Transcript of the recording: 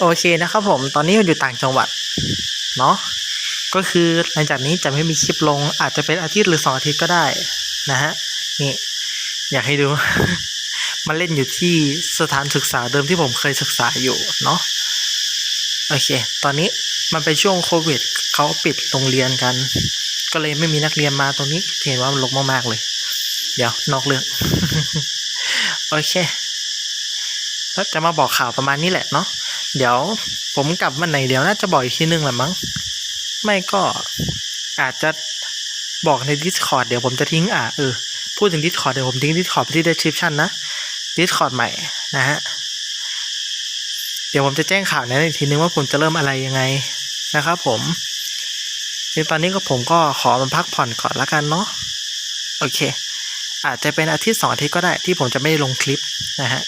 โอเคนะครับผมตอนนี้อยู่ต่างจังหวัดเนาะก็คือหลังจากนี้จะไม่มีคลิปลงอาจจะเป็นอาทิตย์หรือสองอาทิตย์ก็ได้นะฮะนี่อยากให้ดูมันเล่นอยู่ที่สถานศึกษาเดิมที่ผมเคยศึกษาอยู่เนาะโอเค ตอนนี้มันเป็นช่วงโควิดเขาปิดโรงเรียนกัน ก็เลยไม่มีนักเรียนมาตรงนี้เห็นว่ามันรกมากๆเลย เดี๋ยวนอกเรื่องโอเคแล้วจะมาบอกข่าวประมาณนี้แหละเนาะ เดี๋ยวผมกลับวันไหนเดี๋ยวน่าจะบอกอีกทีนึงแหละมั้ง ไม่ก็อาจจะบอกใน Discord เดี๋ยวผมจะทิ้งอะเออ พูดถึง Discord เดี๋ยวผมทิ้ง Discord ไปที่ description นะ Discord ใหม่นะฮะ เดี๋ยวผมจะแจ้งข่าวนั้นอีกทีนึงว่าผมจะเริ่มอะไรยังไงนะครับผมซึ่งตอนนี้ก็ผมก็ขอมาพักผ่อนก่อนละกันเนาะโอเค อาจจะเป็นอาทิตย์สองอาทิตย์ก็ได้ที่ผมจะไม่ลงคลิปนะฮะ